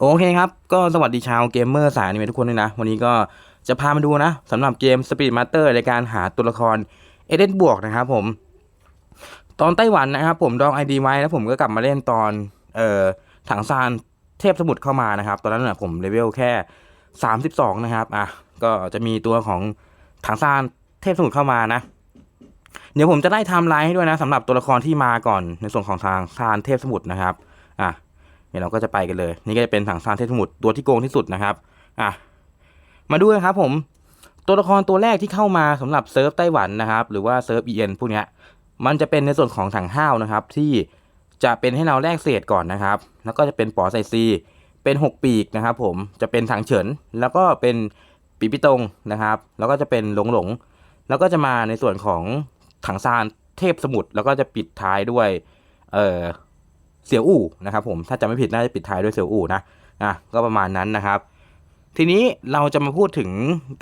โอเคครับ ก็สวัสดีชาวเกมเมอร์สายอนิเมะทุกคนด้วยนะ วันนี้ก็จะพามาดูนะสำหรับเกม Speed Master ในการหาตัวละครเอเดนบวกนะครับผม ตอนไต้หวันนะครับผมดองไอดีไว้แล้วผมก็กลับมาเล่นตอนเอ่อถังซานเทพสมุทรเข้ามานะครับ ตอนนั้นนะผมเลเวลแค่ 32 นะครับอะก็จะมีตัวของถังซานเทพสมุทรเข้ามานะ เดี๋ยวผมจะได้ไทม์ไลน์ให้ด้วยนะสำหรับตัวละครที่มาก่อนในส่วนของทางซานเทพสมุทรนะครับอะ เดี๋ยเราก็จะไปกันเลย นี่ก็จะเป็นถังซานเทพสมุทรตัวที่โกงที่สุดนะครับอะมาดูกันครับผมตัวละครตัวแรกที่เข้ามาสำหรับเซิร์ฟไต้หวันนะครับ หรือว่าเซิร์ฟเอ็นพวกนี้มันจะเป็นในส่วนของถังห้าวนะครับ ที่จะเป็นให้เราแลกเศษก่อนนะครับ แล้วก็จะเป็นปอไซซีเป็นหกปีกนะครับผมจะเป็นถังเฉิน แล้วก็เป็นปีปิตงนะครับ แล้วก็จะเป็นหลงหลง แล้วก็จะมาในส่วนของถังซานเทพสมุทรแล้วก็จะปิดท้ายด้วยเอ่อ เสี่ยวอู่นะครับผมถ้าจำไม่ผิดน่าจะปิดท้ายด้วยเสี่ยวอู่นะอะก็ประมาณนั้นนะครับ ทีนี้เราจะมาพูดถึง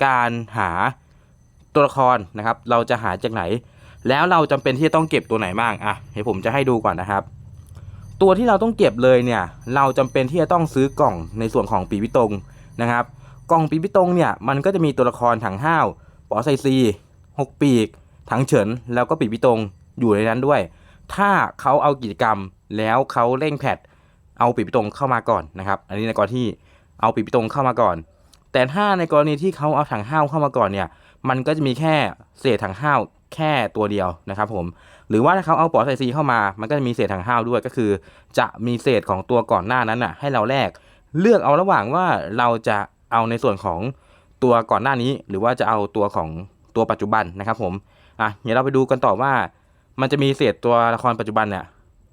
การหาตัวละครนะครับ เราจะหาจากไหน แล้วเราจำเป็นที่จะต้องเก็บตัวไหนบ้างอะเดี๋ยวผมจะให้ดูก่อนนะครับ ตัวที่เราต้องเก็บเลยเนี่ย เราจำเป็นที่จะต้องซื้อกล่องในส่วนของปีพิตงนะครับ กล่องปีพิตงเนี่ยมันก็จะมีตัวละครถังห้าวปอไซซีหกปีกถังเฉินแล้วก็ปีพิตงอยู่ในนั้นด้วย ถ้าเขาเอากิจกรรมแล้วเขาเร่งแพทเอาปีพิตงเข้ามาก่อนนะครับ อันนี้ในกรณีที่เอาปีพิตงเข้ามาก่อน แต่ถ้าในกรณีที่เขาเอาถังห้าวเข้ามาก่อนเนี่ย มันก็จะมีแค่เศษถังห้าวแค่ตัวเดียวนะครับผม หรือว่าถ้าเขาเอาปอไซซีเข้ามา มันก็จะมีเศษถังห้าวด้วยก็คือ จะมีเศษของตัวก่อนหน้านั้นน่ะ ให้เราแลกเลือกเอาระหว่างว่าเราจะเอาในส่วนของตัวก่อนหน้านี้ หรือว่าจะเอาตัวของตัวปัจจุบันนะครับผม อะเดี๋ยวเราไปดูกันต่อว่า มันจะมีเศษตัวละครปัจจุบันเนี่ย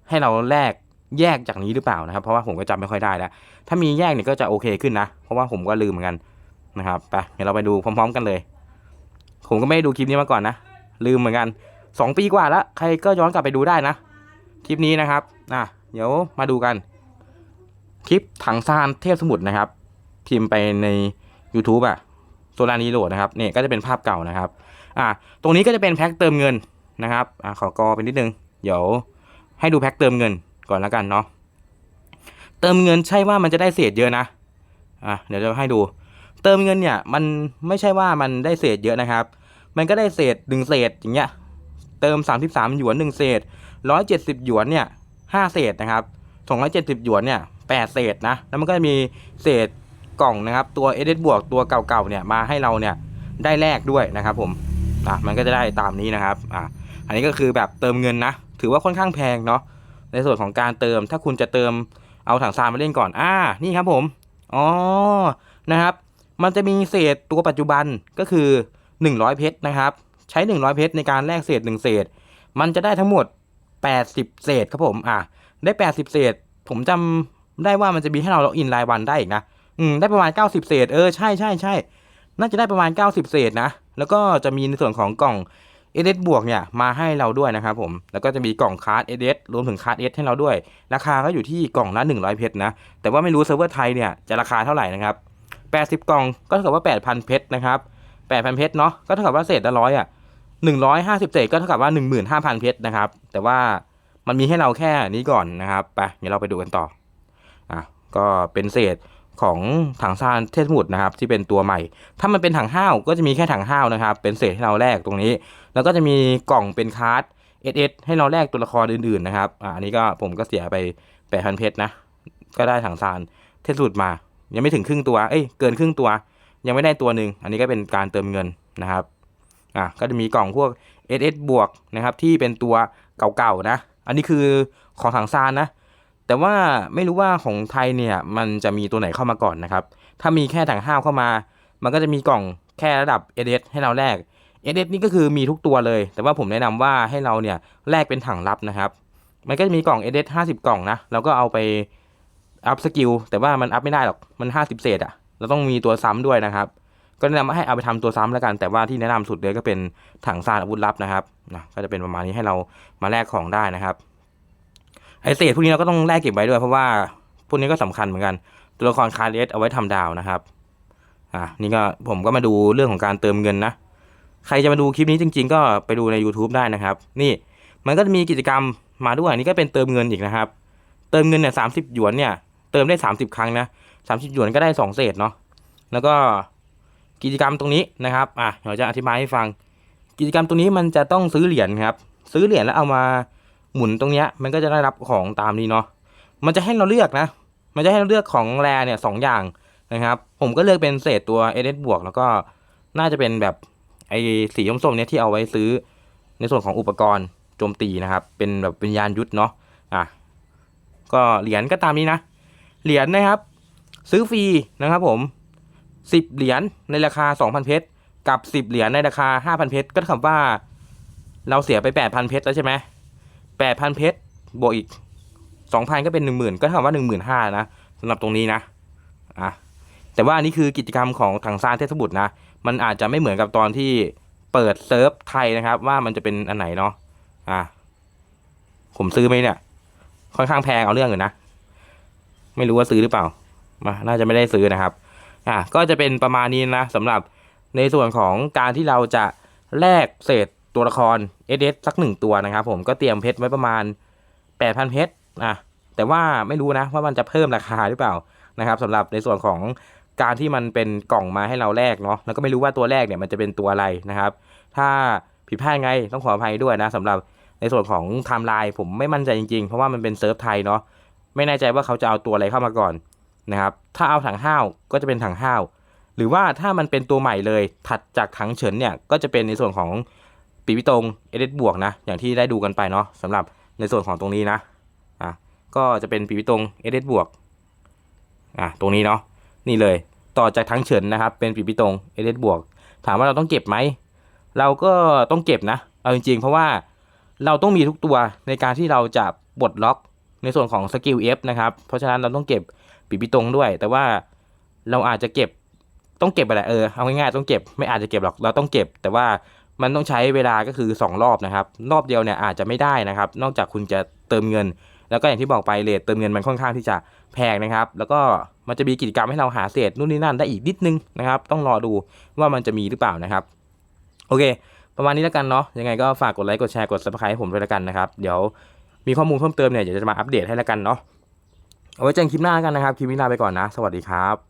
ให้เราแลกแยกจากนี้หรือเปล่านะครับ เพราะว่าผมก็จำไม่ค่อยได้แล้วถ้ามีแยกเนี่ยก็จะโอเคขึ้นนะ เพราะว่าผมก็ลืมเหมือนกันนะครับไปเดี๋ยวเราไปดูพร้อม ๆ กันเลย ผมก็ไม่ได้ดูคลิปนี้มาก่อนนะ ลืมเหมือนกันสองปีกว่าแล้วใครก็ย้อนกลับไปดูได้นะ คลิปนี้นะครับอะเดี๋ยวมาดูกัน คลิปถังซานเทพสมุทรนะครับ พิมพ์ไปใน YouTube อะโซลานีโหลดนะครับเนี่ยก็จะเป็นภาพเก่านะครับ อะตรงนี้ก็จะเป็นแพ็คเติมเงิน นะครับอะขอกอไปนิดนึง เดี๋ยวให้ดูแพ็คเติมเงินก่อนแล้วกันเนาะ เติมเงินใช่ว่ามันจะได้เศษเยอะนะ อะเดี๋ยวจะให้ดู เติมเงินเนี่ยมันไม่ใช่ว่ามันได้เศษเยอะนะครับ มันก็ได้เศษหนึ่งเศษอย่างเงี้ย เติม 33 หยวนหนึ่งเศษ 170 หยวนเนี่ยห้าเศษนะครับ 270 หยวนเนี่ยแปดเศษนะ แล้วมันก็จะมีเศษกล่องนะครับ ตัวเอเดบวกตัวเก่าๆเนี่ยมาให้เราเนี่ยได้แลกด้วยนะครับผม อะมันก็จะได้ตามนี้นะครับ อะ อันนี้ก็คือแบบเติมเงินนะ ถือว่าค่อนข้างแพงเนาะในส่วนของการเติมถ้าคุณจะเติมเอาถังซานมาเล่นก่อนอ่านี่ครับผมอ๋อนะครับ มันจะมีเศษตัวปัจจุบันก็คือ 100 เพชรนะครับ ใช้ 100 เพชรในการแลกเศษ 1 เศษ มันจะได้ทั้งหมด 80 เศษครับผมอะได้ 80 เศษ ผมจำได้ว่ามันจะมีให้เราล็อกอินรายวันได้อีกนะอืมได้ประมาณ 90 เศษ เออใช่ใช่ใช่น่าจะได้ประมาณ 90 เศษนะ แล้วก็จะมีในส่วนของกล่อง เอเดบวกเนี่ยมาให้เราด้วยนะครับผม แล้วก็จะมีกล่องคาร์ดเอเดรวมถึงคาร์ดเอสให้เราด้วย ราคาก็อยู่ที่กล่องละ 100 เพชรนะ แต่ว่าไม่รู้เซิร์ฟเวอร์ไทยเนี่ยจะราคาเท่าไหร่นะครับ 80 กล่องก็เท่ากับว่า 8,000 เพชรนะครับ 8,000 เพชรเนาะ ก็เท่ากับว่าเศษละร้อยอะ150 เศษก็เท่ากับว่า 15,000 เพชรนะครับ แต่ว่ามันมีให้เราแค่นี้ก่อนนะครับ ไป เดี๋ยวเราไปดูกันต่อ อะ ก็เป็นเศษ ของถังซานเทสมุทรนะครับที่เป็นตัวใหม่ ถ้ามันเป็นถังห้าวก็จะมีแค่ถังห้าวนะครับ เป็นเศษให้เราแลกตรงนี้ แล้วก็จะมีกล่องเป็นคาร์ด SS ให้เราแลกตัวละครอื่นๆนะครับอ่าอันนี้ก็ผมก็เสียไปแปดพันเพชรนะ ก็ได้ถังซานเทสมุทรมา ยังไม่ถึงครึ่งตัวเอ้ยเกินครึ่งตัว ยังไม่ได้ตัวหนึ่งอันนี้ก็เป็นการเติมเงินนะครับอะก็จะมีกล่องพวก SS บวกนะครับที่เป็นตัวเก่าๆนะ อันนี้คือของถังซานนะ แต่ว่าไม่รู้ว่าของไทยเนี่ยมันจะมีตัวไหนเข้ามาก่อนนะครับ ถ้ามีแค่ถังห้าวเข้ามา มันก็จะมีกล่องแค่ระดับ SS ให้เราแลก SS นี่ก็คือมีทุกตัวเลย แต่ว่าผมแนะนำว่าให้เราเนี่ยแลกเป็นถังลับนะครับ มันก็จะมีกล่อง SS 50กล่องนะเราก็เอาไปอัพสกิลแต่ว่ามันอัพไม่ได้หรอกมัน50เศษอะเราต้องมีตัวซ้ำด้วยนะครับ ก็แนะนำว่าให้เอาไปทำตัวซ้ำแล้วกัน แต่ว่าที่แนะนำสุดเลยก็เป็นถังซานอาวุธลับนะครับนะก็จะเป็นประมาณนี้ให้เรามาแลกของได้นะครับ ไอเศษพวกนี้เราก็ต้องแลกเก็บไว้ด้วย เพราะว่าพวกนี้ก็สำคัญเหมือนกัน ตัวละครคาร์เอสเอาไว้ทำดาวนะครับอะนี่ก็ผมก็มาดูเรื่องของการเติมเงินนะ ใครจะมาดูคลิปนี้จริง ๆ ก็ไปดูใน YouTube ได้นะครับ นี่มันก็จะมีกิจกรรมมาด้วยนี่ก็เป็นเติมเงินอีกนะครับ เติมเงินเนี่ยสาหยวนเนี่ยเติมได้ 30 ครั้งนะสามสิบหยวนก็ได้สองเศษเนาะแล้วก็กิจกรรมตรงนี้นะครับอะเดี๋ยวจะอธิบายให้ฟัง กิจกรรมตรงนี้มันจะต้องซื้อเหรียญครับ ซื้อเหรียญแล้วเอามา หมุนตรงเนี้ยมันก็จะได้รับของตามนี้เนาะมันจะให้เราเลือกนะ มันจะให้เราเลือกของแรเนี่ยสองอย่างนะครับ ผมก็เลือกเป็นเศษตัวเอเดบวกแล้วก็น่าจะเป็นแบบไอ้สีส้มๆเนี่ยที่เอาไว้ซื้อในส่วนของอุปกรณ์โจมตีนะครับ เป็นแบบเป็นยานยุทธเนาะอะก็เหรียญก็ตามนี้นะ เหรียญนะครับ ซื้อฟรีนะครับผมสิบเหรียญในราคาสองพันเพชรกับสิบเหรียญในราคาห้าพันเพชรก็เท่ากับว่า เราเสียไปแปดพันเพชรแล้วใช่ไหม แปดพันเพชรบวกอีกสองพันก็เป็นหนึ่งหมื่นก็เท่ากับว่าหนึ่งหมื่นห้านะสำหรับตรงนี้นะอะแต่ว่านนี้คือกิจกรรมของถังซานเทศบุตรนะ มันอาจจะไม่เหมือนกับตอนที่เปิดเซิร์ฟไทยนะครับ ว่ามันจะเป็นอันไหนเนาะอะผมซื้อไหมเนี่ย ค่อนข้างแพงเอาเรื่องอยู่นะ ไม่รู้ว่าซื้อหรือเปล่ามาน่าจะไม่ได้ซื้อนะครับอะก็จะเป็นประมาณนี้นะสำหรับในส่วนของการที่เราจะแลกเศษ ตัวละครเอเดสักหนึ่งตัวนะครับ ผมก็เตรียมเพชรไว้ประมาณแปดพันเพชรอะแต่ว่าไม่รู้นะว่ามันจะเพิ่มราคาหรือเปล่านะครับสำหรับในส่วนของการที่มันเป็นกล่องมาให้เราแลกเนาะแล้วก็ไม่รู้ว่าตัวแรกเนี่ยมันจะเป็นตัวอะไรนะครับ ถ้าผิดพลาดไงต้องขออภัยด้วยนะสำหรับในส่วนของไทม์ไลน์ผมไม่มั่นใจจริงๆ เพราะว่ามันเป็นเซิร์ฟไทยเนาะไม่แน่ใจว่าเขาจะเอาตัวอะไรเข้ามาก่อนนะครับถ้าเอาถังห้าวก็จะเป็นถังห้าวหรือว่าถ้ามันเป็นตัวใหม่เลยถัดจากถังเฉินเนี่ยก็จะเป็นในส่วนของ ปีพิตรงเอเดบวกนะ อย่างที่ได้ดูกันไปเนาะสำหรับในส่วนของตรงนี้นะอะก็จะเป็นปีพิตรงเอเดบวกอะตรงนี้เนาะนี่เลยต่อจากถังเฉินนะครับเป็นปีพิตรงเอเดบวกถามว่าเราต้องเก็บไหมเราก็ต้องเก็บนะ เอาจริงๆ เพราะว่าเราต้องมีทุกตัวในการที่เราจะปลดล็อกในส่วนของสกิล F นะครับ เพราะฉะนั้นเราต้องเก็บปีพิตรงด้วย แต่ว่าเราอาจจะเก็บต้องเก็บอะไรเออเอาง่ายๆต้องเก็บไม่อาจจะเก็บหรอกเราต้องเก็บ แต่ว่า มันต้องใช้เวลาก็คือ 2 รอบนะครับ รอบเดียวเนี่ยอาจจะไม่ได้นะครับ นอกจากคุณจะเติมเงิน แล้วก็อย่างที่บอกไปเลทเติมเงินมันค่อนข้างที่จะแพงนะครับ แล้วก็มันจะมีกิจกรรมให้เราหาเศษนู่นนี่นั่นได้อีกนิดนึงนะครับ ต้องรอดูว่ามันจะมีหรือเปล่านะครับ โอเค ประมาณนี้แล้วกันเนาะยังไงก็ฝากกดไลค์กดแชร์กด subscribe ให้ผมด้วยแล้วกันนะครับ เดี๋ยวมีข้อมูลเพิ่มเติมเนี่ยเดี๋ยวจะมาอัปเดตให้แล้วกันเนาะเอาไว้เจอกันคลิปหน้ากันนะครับ คลิปนี้ลาไปก่อนนะ สวัสดีครับ